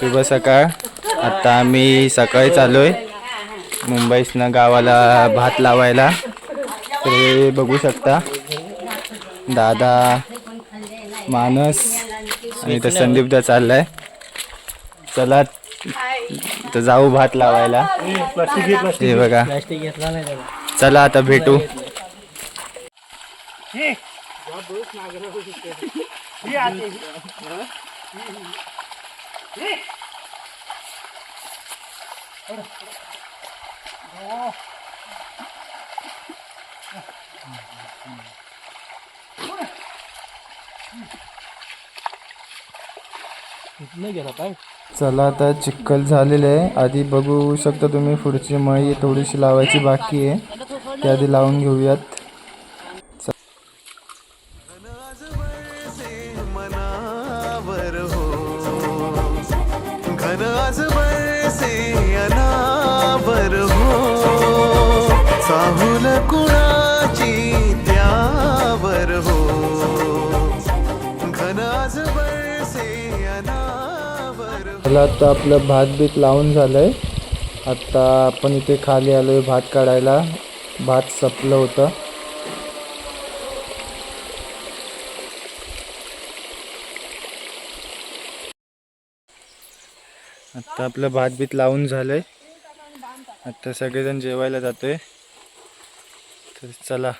शुभ सकाळ. आता आम्ही सकाळी चाललोय मुंबईसनं गावाला भात लावायला. ते बघू शकता. दादा मानस आणि तर संदीपदा चाललाय. चला तर जाऊ भात लावायला. हे बघा. चला आता भेटू. चला आता चिक्कल झालेलं आहे. आधी बघू शकता तुम्ही पुढची मळी थोडीशी लावायची बाकी आहे. ती आधी लावून घेऊयात. मनावर हो आज बरसे अनावर हो. साहुल कुणाची त्यावर हो. घन आज बरसे अनावर हो. आता आपलं भात बीत लावून झालंय. आता आपण इथे खाली आलोय भात काढायला. भात संपलं होतं. आत्ता आपलं भात बीत लावून झालंय. आत्ता सगळेजण जेवायला जातोय. तर चला.